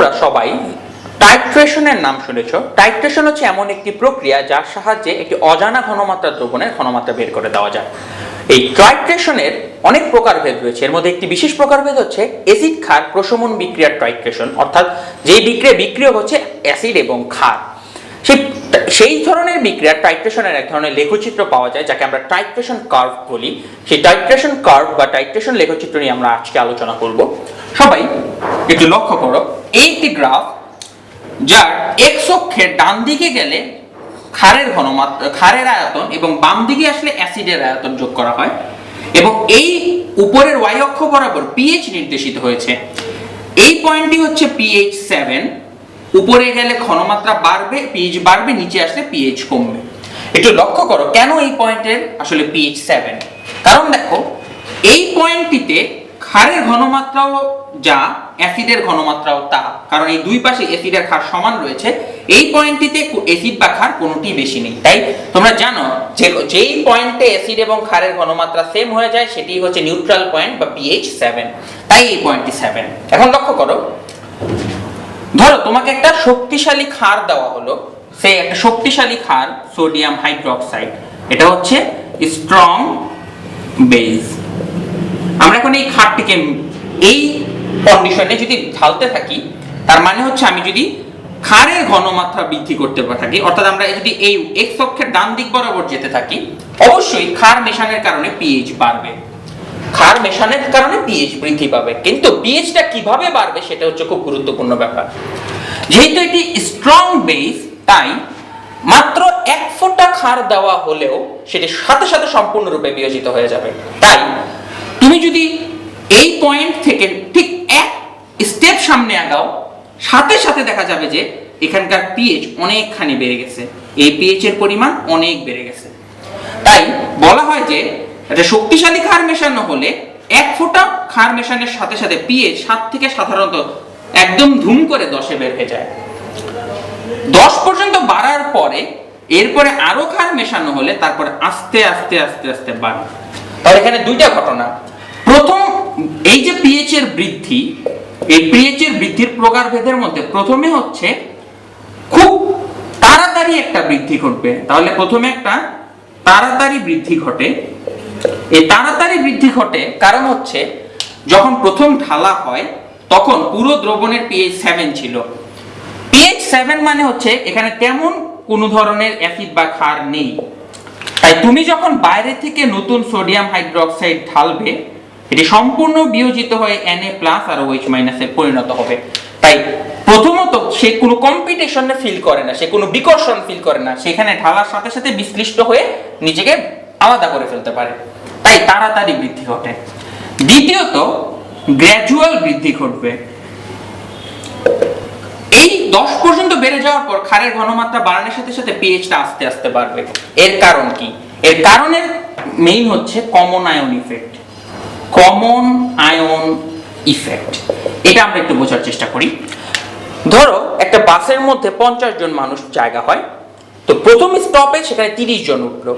তোমরা সবাই টাইট্রেশনের নাম শুনেছ। টাইট্রেশন হচ্ছে এমন একটি প্রক্রিয়া যার সাহায্যে একটি অজানা ঘনমাত্রা দ্রবণের ঘনমাত্রা বের করে দেওয়া যায়। এই টাইট্রেশনের অনেক প্রকারভেদ রয়েছে। এর মধ্যে একটি বিশেষ প্রকারভেদ হচ্ছে অ্যাসিড ক্ষার প্রশমন বিক্রিয়ার টাইট্রেশন, অর্থাৎ যেই বিক্রিয়া বিক্রিয়া হচ্ছে অ্যাসিড এবং ক্ষার। সেই সেই ধরনের বিক্রিয়া টাইট্রেশনের এক ধরনের লেখচিত্র পাওয়া যায়, যাকে আমরা টাইট্রেশন কার্ভ বলি। সেই টাইট্রেশন কার্ভ বা টাইট্রেশন লেখচিত্র নিয়ে আমরা আজকে আলোচনা করব। সবাই একটু লক্ষ্য করো। এই একটি গ্রাফ যার এক্স অক্ষের ডান দিকে গেলে ক্ষারের ঘনমাত্রা, ক্ষারের আয়তন এবং বাম দিকে আসলে অ্যাসিডের আয়তন যোগ করা হয় এবং এই উপরের ওয়াই অক্ষ বরাবর পিএইচ নির্দেশিত হয়েছে। এই পয়েন্টটি হচ্ছে পিএইচ সেভেন উপরে গেলে ঘনমাত্রা বাড়বে পিএইচ বাড়বে, নিচে আসলে পিএইচ কমবে। একটু লক্ষ্য করো কেন এই পয়েন্টের আসলে পিএইচ সেভেন কারণ দেখো, এই পয়েন্টটিতে ক্ষারের ঘনমাত্রাও যা, অ্যাসিডের ঘনমাত্রাও তা, কারণ এই দুই পাশে অ্যাসিডের ক্ষার সমান রয়েছে, এই পয়েন্টটিতে অ্যাসিড বা ক্ষার কোনোটি বেশি নেই। তাই তোমরা জানো, যে, যেই পয়েন্টে অ্যাসিড এবং ক্ষারের ঘনমাত্রা সেম হয়ে যায়, সেটি হচ্ছে নিউট্রাল পয়েন্ট বা পিএইচ সেভেন তাই এই পয়েন্টটি সেভেন এখন লক্ষ্য করো। ধরো, তোমাকে একটা শক্তিশালী ক্ষার দেওয়া হলো, সেই একটা শক্তিশালী ক্ষার সোডিয়াম হাইড্রোক্সাইড এটা হচ্ছে স্ট্রং বেস এখন এই ক্ষারটিকে এই কন্ডিশনে যদি ঢালতে থাকি, তার মানে হচ্ছে আমি যদি ক্ষারের ঘনমাত্রা বৃদ্ধি করতে থাকি, অর্থাৎ আমরা যদি এই এক্স অক্ষের ডান দিক বরাবর যেতে থাকি, অবশ্যই ক্ষার মেশানোর কারণে পিএইচ বাড়বে। ক্ষার মেশানোর কারণে পিএইচ বৃদ্ধি পাবে। কিন্তু পিএইচটা কীভাবে বাড়বে সেটা হচ্ছে খুব গুরুত্বপূর্ণ ব্যাপার। যেহেতু এটি স্ট্রং বেস তাই মাত্র এক ফোঁটা ক্ষার দেওয়া হলেও সেটি সাথে সাথে সম্পূর্ণরূপে বিয়োজিত হয়ে যাবে। তাই তুমি যদি এই পয়েন্ট থেকে ঠিক এক স্টেপ সামনে আগাও, সাথে সাথে দেখা যাবে যে এখানকার পিএইচ অনেকখানি বেড়ে গেছে। এই পিএইচ এর পরিমাণ অনেক বেড়ে গেছে। তাই বলা হয় যে একটা শক্তিশালী ক্ষার মেশানো হলে এক ফোঁটা ক্ষার মেশানোর সাথে সাথে পিএইচ সাত থেকে সাধারণত একদম ধুম করে দশে বের হয়ে যায়। দশ পর্যন্ত বাড়ার পরে এরপরে আরও ক্ষার মেশানো হলে তারপরে আস্তে আস্তে আস্তে আস্তে বাড়ে। তাহলে এখানে দুইটা ঘটনা। এই যে পিএইচ এর বৃদ্ধি, এই পিএইচ এর বৃদ্ধির প্রকারভেদের মধ্যে প্রথমে হচ্ছে খুব তাড়াতাড়ি একটা বৃদ্ধি ঘটবে। তাহলে প্রথমে একটা তাড়াতাড়ি বৃদ্ধি ঘটে। এই তাড়াতাড়ি বৃদ্ধি ঘটে কারণ হচ্ছে যখন প্রথম ঢালা হয়, তখন পুরো দ্রবণের পিএইচ সেভেন ছিল। পিএইচ সেভেন মানে হচ্ছে এখানে তেমন কোনো ধরনের অ্যাসিড বা ক্ষার নেই। তাই তুমি যখন বাইরে থেকে নতুন সোডিয়াম হাইড্রোক্সাইড ঢালবে এটি সম্পূর্ণ বিয়োজিত হয়ে Na প্লাস আর OH মাইনাসে পরিণত হবে। তাই প্রথমত সে কোনো কম্পিটিশনে ফিল করে না, সে কোনো বিকর্ষণ ফিল করে না, সেখানে ঢালার সাথে সাথে বিশ্লিষ্ট হয়ে নিজেকে আলাদা করে ফেলতে পারে। তাই তাড়াতাড়ি বৃদ্ধি ঘটে। দ্বিতীয়ত গ্র্যাজুয়াল বৃদ্ধি ঘটবে। এই দশ পর্যন্ত বেড়ে যাওয়ার পর ক্ষারের ঘনমাত্রা বাড়ানোর সাথে সাথে পিএইচটা আস্তে আস্তে বাড়বে। এর কারণ কি? এর কারণের মেইন হচ্ছে common ion effect common ion effect এটা আমরা একটু বোঝার চেষ্টা করি। ধরো, একটা বাসের মধ্যে পঞ্চাশ জন মানুষ জায়গা হয়। তো প্রথম স্টপে সেখানে তিরিশ জন উঠল।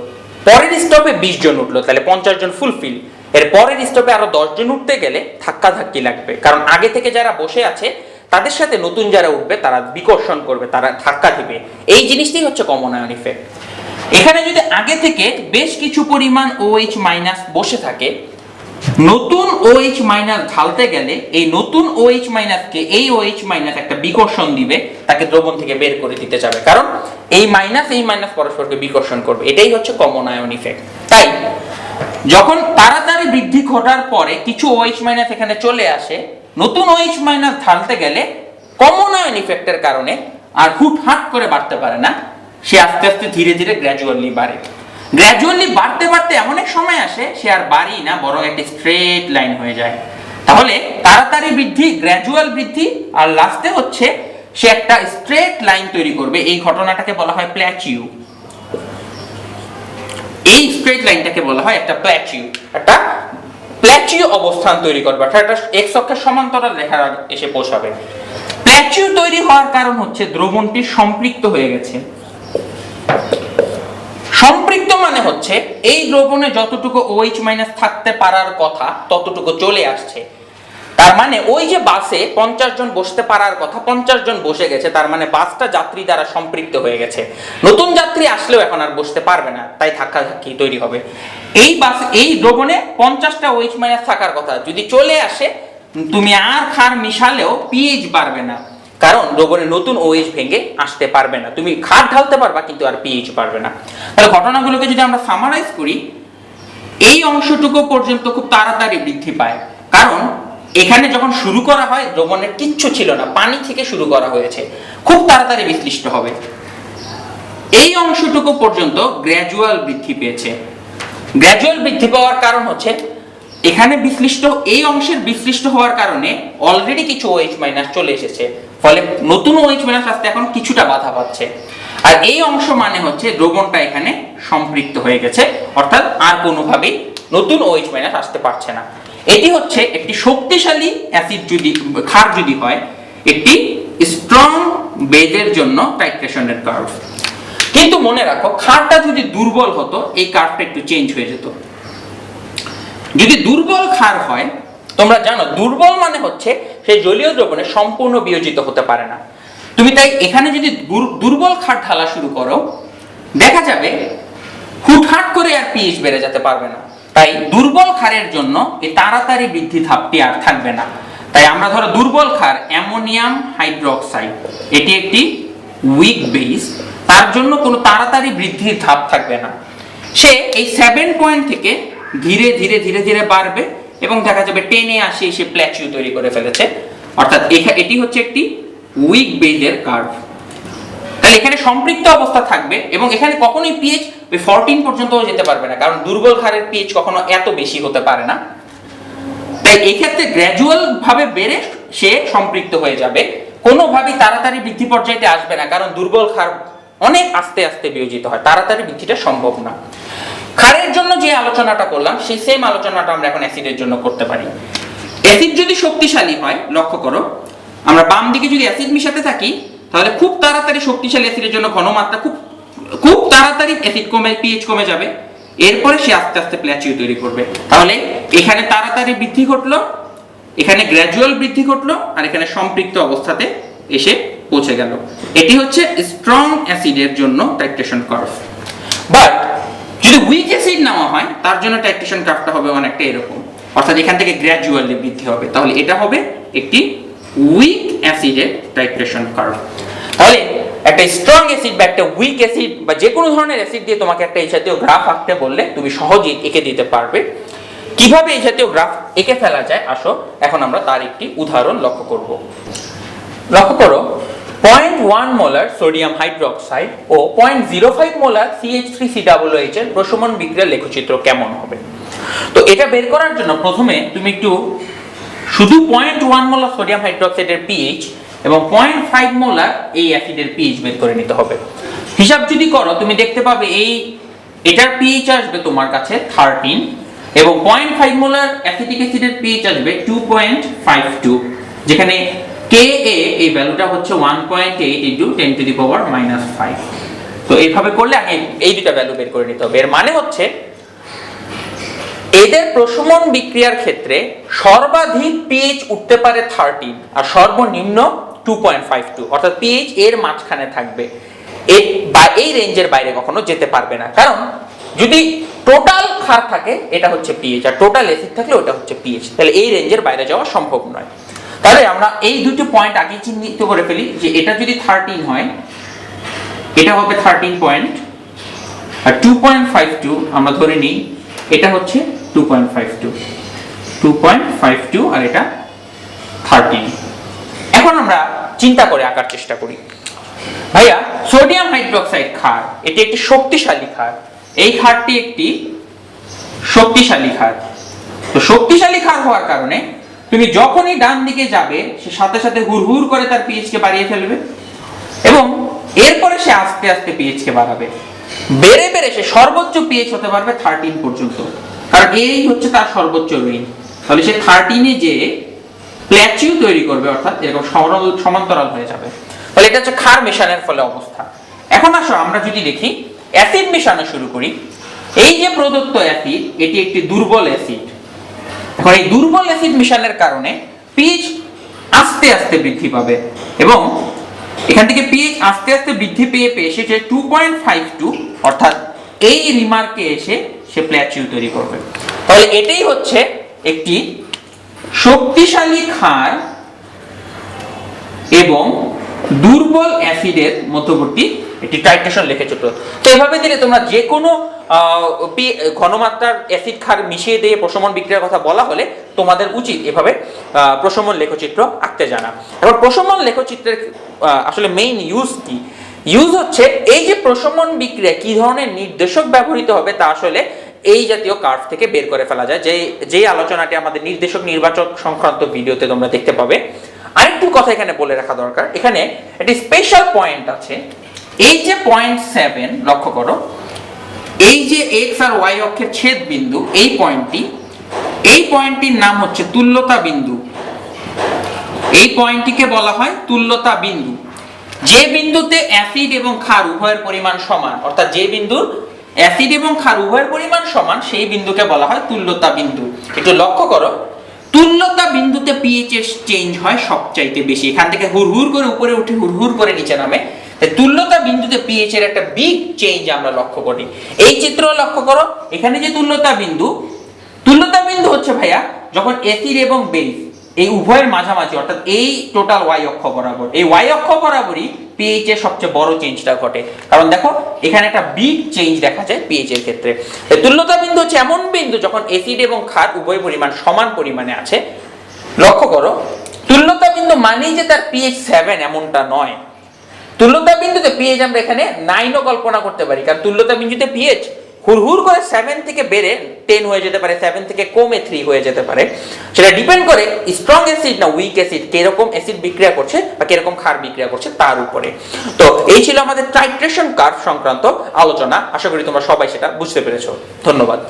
পরের স্টপে বিশ জন উঠল, তাহলে পঞ্চাশ জন ফুলফিল এর পরের স্টপে আরও দশ জন উঠতে গেলে ধাক্কা ধাক্কি লাগবে। কারণ আগে থেকে যারা বসে আছে, তাদের সাথে নতুন যারা উঠবে, তারা বিকর্ষণ করবে, তারা ধাক্কা দিবে। এই জিনিসটাই হচ্ছে কমন আয়ন ইফেক্ট এখানে যদি আগে থেকে বেশ কিছু পরিমাণ OH মাইনাস বসে থাকে নতুন OH মাইনাস ঢালতে গেলে এই নতুন OH মাইনাসকে এই OH মাইনাস একটা বিকর্ষণ দিবে, তাকে দ্রবণ থেকে বের করে দিতে যাবে। কারণ এই মাইনাস এই মাইনাস পরস্পরকে বিকর্ষণ করবে। এটাই হচ্ছে কমন আয়ন ইফেক্ট তাই, যখন তাড়াতাড়ি বৃদ্ধি ঘটার পরে কিছু OH মাইনাস এখানে চলে আসে, নতুন OH মাইনাস ঢালতে গেলে কমন আয়ন ইফেক্টের কারণে আর হুটহাট করে বাড়তে পারে না, সে আস্তে আস্তে ধীরে ধীরে গ্র্যাজুয়ালি বাড়ে। গ্র্যাজুয়ালি বাড়তে বাড়তে এমন এক সময় আসে, সে আর বাড়ি না, বরং একটি স্ট্রেট লাইন হয়ে যায়। তাহলে তাড়াতাড়ি বৃদ্ধি গ্র্যাজুয়াল বৃদ্ধি, আর লাস্টে হচ্ছে সে একটা স্ট্রেট লাইন তৈরি করবে। এই ঘটনাটাকে বলা হয় প্ল্যাচিউ এই স্ট্রেট লাইনটাকে বলা হয় একটা প্ল্যাচিউ একটা প্ল্যাচিউ অবস্থান তৈরি করবে, অর্থাৎ একটা এক্স অক্ষের সমান্তরাল রেখা এসে পৌঁছাবে। প্ল্যাচিউ তৈরি হওয়ার কারণ হচ্ছে, দ্রবণটি সম্পৃক্ত হয়ে গেছে। সম্পৃক্ত মানে হচ্ছে, এই দ্রবণে যতটুকু OH মাইনাস থাকতে পারার কথা, ততটুকু চলে আসছে। তার মানে ওই যে বাসে পঞ্চাশ জন বসতে পারার কথা, পঞ্চাশ জন বসে গেছে, তার মানে বাসটা যাত্রী দ্বারা সম্পৃক্ত হয়ে গেছে। নতুন যাত্রী আসলেও এখন আর বসতে পারবে না, তাই ধাক্কা ধাক্কি তৈরি হবে? এই বাস, এই দ্রবণে পঞ্চাশটা ওয়েজ মাইনাস থাকার কথা, যদি চলে আসে, তুমি আর খার মিশালেও পিএইচ বাড়বে না। কারণ দ্রবণে নতুন ওএইচ ভেঙে আসতে পারবে না। তুমি খাট ঢালতে পারবা, কিন্তু আর পিএইচ পারবে না। তাহলে ঘটনাগুলোকে যদি আমরা সামারাইজ করি, এই অংশটুকু পর্যন্ত খুব তাড়াতাড়ি বৃদ্ধি পায়। কারণ এখানে যখন শুরু করা হয় দ্রবণের কিচ্ছু ছিল না, পানি থেকে শুরু করা হয়েছে। খুব তাড়াতাড়ি বিশ্লিষ্ট হবে। এই অংশটুকু পর্যন্ত গ্র্যাজুয়াল বৃদ্ধি পেয়েছে। গ্র্যাজুয়াল বৃদ্ধি পাওয়ার কারণ হচ্ছে, এখানে বিশ্লিষ্ট এই অংশের বিশ্লিষ্ট হওয়ার কারণে অলরেডি কিছু ওএইচ মাইনাস চলে এসেছে। ফলে নতুন ওএইচ মাইনাস আসতে এখন কিছুটা বাধা পাচ্ছে। আর এই অংশ মানে হচ্ছে দ্রবণটা এখানে সম্পৃক্ত হয়ে গেছে, অর্থাৎ আর কোনোভাবেই নতুন ওএইচ মাইনাস আসতে পারছে না। এটি হচ্ছে একটি শক্তিশালী অ্যাসিড যদি, ক্ষার যদি হয়, একটি স্ট্রং বেদের জন্য টাইট্রেশনের কার্ভ। কিন্তু মনে রাখো, ক্ষারটা যদি দুর্বল হতো, এই কার্ভটা একটু চেঞ্জ হয়ে যেত। যদি দুর্বল ক্ষার হয় তোমরা জানো, দুর্বল মানে হচ্ছে সেই জলীয় দ্রবণে সম্পূর্ণ বিয়োজিত হতে পারে না। তুমি তাই এখানে যদি দুর্বল ক্ষার ঢালা শুরু করো, দেখা যাবে হুটহাট করে আর পিএইচ বেড়ে যেতে পারবে না। তাই দুর্বল ক্ষারের জন্য এই তাড়াতাড়ি বৃদ্ধি ধাপটি আর থাকবে না। তাই আমরা ধরো দুর্বল ক্ষার অ্যামোনিয়াম হাইড্রোক্সাইড, এটি একটি উইক বেস তার জন্য কোনো তাড়াতাড়ি বৃদ্ধির ধাপ থাকবে না। সে এই সেভেন পয়েন্ট থেকে ধীরে ধীরে ধীরে ধীরে বাড়বে এবং দেখা যাবে টেনে আসে সে প্ল্যাচিউ তৈরি করে ফেলেছে। অর্থাৎ এটি হচ্ছে একটি উইক বেজের কার্ভ তাহলে এখানে সম্পৃক্ত অবস্থা থাকবে এবং এখানে কখনোই পিএইচ ওই ফোরটিন পর্যন্তও যেতে পারবে না, কারণ দুর্বল ক্ষারের পিএইচ কখনো এত বেশি হতে পারে না। তাই এই ক্ষেত্রে গ্র্যাজুয়াল ভাবে বেড়ে সে সম্পৃক্ত হয়ে যাবে। কোনোভাবেই তাড়াতাড়ি বৃদ্ধি পর্যায়ে আসবে না, কারণ দুর্বল ক্ষার অনেক আস্তে আস্তে বিয়োজিত হয়। তাড়াতাড়ি বৃদ্ধিটা সম্ভব না। ক্ষারের জন্য যে আলোচনাটা করলাম, সেই সেম আলোচনাটা আমরা এখন অ্যাসিডের জন্য করতে পারি। অ্যাসিড যদি শক্তিশালী হয়, লক্ষ্য করো, আমরা বাম দিকে যদি অ্যাসিড মিশাতে থাকি, তাহলে খুব তাড়াতাড়ি শক্তিশালী অ্যাসিডের জন্য ঘনমাত্রা খুব খুব তাড়াতাড়ি অ্যাসিড কমে পিএইচ কমে যাবে। এরপরে সে আস্তে আস্তে প্ল্যাচিউ তৈরি করবে। তাহলে এখানে তাড়াতাড়ি বৃদ্ধি ঘটলো, এখানে গ্র্যাজুয়াল বৃদ্ধি ঘটলো, আর এখানে সম্পৃক্ত অবস্থাতে এসে পৌঁছে গেল। এটি হচ্ছে স্ট্রং অ্যাসিডের জন্য টাইট্রেশন কার্ভ বাট যদি উইক অ্যাসিড নেওয়া হয়, তার জন্য টাইট্রেশন কার্ভটা হবে অনেকটা এরকম। অর্থাৎ এখান থেকে গ্র্যাজুয়ালি বৃদ্ধি হবে। তাহলে এটা হবে একটি উইক অ্যাসিডের টাইট্রেশন কার্ভ তাহলে একটা স্ট্রং অ্যাসিড বা একটা উইক অ্যাসিড বা যে কোনো ধরনের অ্যাসিড দিয়ে তোমাকে একটা এই জাতীয় গ্রাফ আঁকতে বললে তুমি সহজেই এঁকে দিতে পারবে। কীভাবে এই জাতীয় গ্রাফ এঁকে ফেলা যায়? আসো, এখন আমরা তার একটি উদাহরণ লক্ষ্য করব। লক্ষ্য করো point one molar sodium hydroxide ও point zero five molar CH C H এর প্রশমন বিক্রিয়ার লেখচিত্র কেমন হবে? তো এটা বের করার জন্য প্রথমে তুমি একটু শুধু পয়েন্ট ওয়ান মোলার সোডিয়াম হাইড্রোক্সাইডের পিএইচ এবং পয়েন্ট ফাইভ মোলার এই অ্যাসিডের পিএইচ বের করে নিতে হবে। হিসাব যদি করো, তুমি দেখতে পাবে এই এটার পিএইচ আসবে তোমার কাছে থার্টিন এবং পয়েন্ট ফাইভ মোলার অ্যাসিটিক অ্যাসিডের পিএইচ আসবে টু পয়েন্ট ফাইভ টু যেখানে কে এ এই ভ্যালুটা হচ্ছে one point eight into ten to the power minus five তো এইভাবে করলে আগে এই দুটা ভ্যালু বের করে নিতে হবে। এর মানে হচ্ছে, এদের প্রশমন বিক্রিয়ার ক্ষেত্রে সর্বাধিক পিএইচ উঠতে পারে থার্টিন আর সর্বনিম্ন টু পয়েন্ট ফাইভ টু অর্থাৎ পিএইচ এর মাঝখানে থাকবে। বা এই রেঞ্জের বাইরে কখনো যেতে পারবে না। কারণ যদি টোটাল ক্ষার থাকে, এটা হচ্ছে পিএইচ আর টোটাল এসিড থাকলে ওটা হচ্ছে পিএইচ তাহলে এই রেঞ্জের বাইরে যাওয়া সম্ভব নয়। তাহলে আমরা এই দুটো পয়েন্ট আগে চিহ্নিত করে ফেলি যে এটা যদি থার্টিন হয়, এটা হবে থার্টিন পয়েন্ট আর টু পয়েন্ট ফাইভ টু আমরা ধরে নিই, এটা হচ্ছে two point five two two point five two আর এটা থার্টিন এখন আমরা চিন্তা করে আঁকার চেষ্টা করি। ভাইয়া সোডিয়াম হাইড্রোক্সাইড ক্ষার, এটি একটি শক্তিশালী ক্ষার। এই ক্ষারটি একটি শক্তিশালী ক্ষার। তো শক্তিশালী ক্ষার হওয়ার কারণে তুমি যখনই ডান দিকে যাবে, সে সাথে সাথে হুড় হুড় করে তার পিএইচ কে বাড়িয়ে ফেলবে এবং এরপরে সে আস্তে আস্তে পিএইচ কে বাড়াবে। বেড়ে বেড়ে সে সর্বোচ্চ পিএইচ হতে পারবে থার্টিন পর্যন্ত। কারণ এই হচ্ছে তার সর্বোচ্চ রেঞ্জ তাহলে সে থার্টিনে যে প্ল্যাচিউ তৈরি করবে, অর্থাৎ এরকম সরল সমান্তরাল হয়ে যাবে। তাহলে এটা হচ্ছে ক্ষার মেশানোর ফলে অবস্থা। এখন আসো, আমরা যদি দেখি অ্যাসিড মেশানো শুরু করি। এই যে প্রদত্ত অ্যাসিড এটি একটি দুর্বল অ্যাসিড এখন দুর্বল অ্যাসিড মিশনের কারণে পিএইচ আস্তে আস্তে বৃদ্ধি পাবে এবং এখান থেকে পিএইচ আস্তে আস্তে বৃদ্ধি পেয়ে পেয়ে টু পয়েন্ট ফাইভ টু অর্থাৎ এই রিমার্কে এসে সে প্ল্যাচিউ তৈরি করবে। তাহলে এটাই হচ্ছে একটি শক্তিশালী ক্ষার এবং দুর্বল অ্যাসিডের মধ্যবর্তী একটি টাইট্রেশন লিখেছো তো। তো এভাবে দিলে তোমরা যে কোনো ঘনমাত্রার অ্যাসিড ক্ষার মিশিয়ে দিয়ে প্রশমন বিক্রিয়ার কথা বলা হলে তোমাদের উচিত এভাবে প্রশমন লেখচিত্র আঁকতে জানা। এবার প্রশমন লেখচিত্রের আসলে মেইন ইউজ কি? ইউজ হচ্ছে এই যে প্রশমন বিক্রিয়া কি ধরনের নির্দেশক ব্যবহৃত হবে তা আসলে এই জাতীয় কার্ভ থেকে বের করে ফেলা যায়। যে যে আলোচনাটি আমাদের নির্দেশক নির্বাচক সংক্রান্ত ভিডিওতে তোমরা দেখতে পাবে। আরেকটু কথা এখানে বলে রাখা দরকার। এখানে একটি স্পেশাল পয়েন্ট আছে। এই যে পয়েন্ট সেভেন লক্ষ্য করো, এই যে এক্স আর ওয়াই অক্ষের ছেদ বিন্দু, এই পয়েন্টটি এই পয়েন্টটির নাম হচ্ছে তুল্যতা বিন্দু। এই পয়েন্টটিকে বলা হয় তুল্যতা বিন্দু। যে বিন্দুতে অ্যাসিড এবং ক্ষার উভয়ের পরিমাণ সমান, অর্থাৎ যে বিন্দুর অ্যাসিড এবং ক্ষার উভয়ের পরিমাণ সমান, সেই বিন্দুকে বলা হয় তুল্যতা বিন্দু। একটু লক্ষ্য করো, তুল্যতা বিন্দুতে পিএইচএস চেঞ্জ হয় সবচাইতে বেশি। এখান থেকে হুড়হুড় করে উপরে উঠে হুড়হুড় করে নিচে নামে। তুল্যতা বিন্দুতে পিএইচ এর একটা বিগ চেঞ্জ আমরা লক্ষ্য করি। এই চিত্র লক্ষ্য করো, এখানে যে তুল্যতা বিন্দু তুল্যতা বিন্দু হচ্ছে ভাইয়া যখন অ্যাসিড এবং বেস এই উভয়ের মাঝামাঝি, অর্থাৎ এই টোটাল ওয়াই অক্ষ বরাবর, এই ওয়াই অক্ষ বরাবরই পিএইচ এর সবচেয়ে বড় চেঞ্জটা ঘটে। কারণ দেখো, এখানে একটা বিগ চেঞ্জ দেখা যায় পিএইচ এর ক্ষেত্রে। তুল্যতা বিন্দু হচ্ছে এমন বিন্দু যখন অ্যাসিড এবং ক্ষার উভয় পরিমাণ সমান পরিমাণে আছে। লক্ষ্য করো, তুল্যতা বিন্দু মানেই যে তার পিএইচ সেভেন এমনটা নয়। তুল্যতা বিন্দুতে পিএইচ আমরা এখানে নাইনও কল্পনা করতে পারি। কারণ তুল্যতা বিন্দুতে পিএইচ হুড়হুড় করে সেভেন থেকে বেড়ে টেন হয়ে যেতে পারে সেভেন থেকে কমে থ্রি হয়ে যেতে পারে। সেটা ডিপেন্ড করে স্ট্রং অ্যাসিড না উইক অ্যাসিড কীরকম অ্যাসিড বিক্রিয়া করছে বা কীরকম ক্ষার বিক্রিয়া করছে তার উপরে। তো এই ছিল আমাদের টাইট্রেশন কার্ভ সংক্রান্ত আলোচনা। আশা করি তোমরা সবাই সেটা বুঝতে পেরেছ। ধন্যবাদ।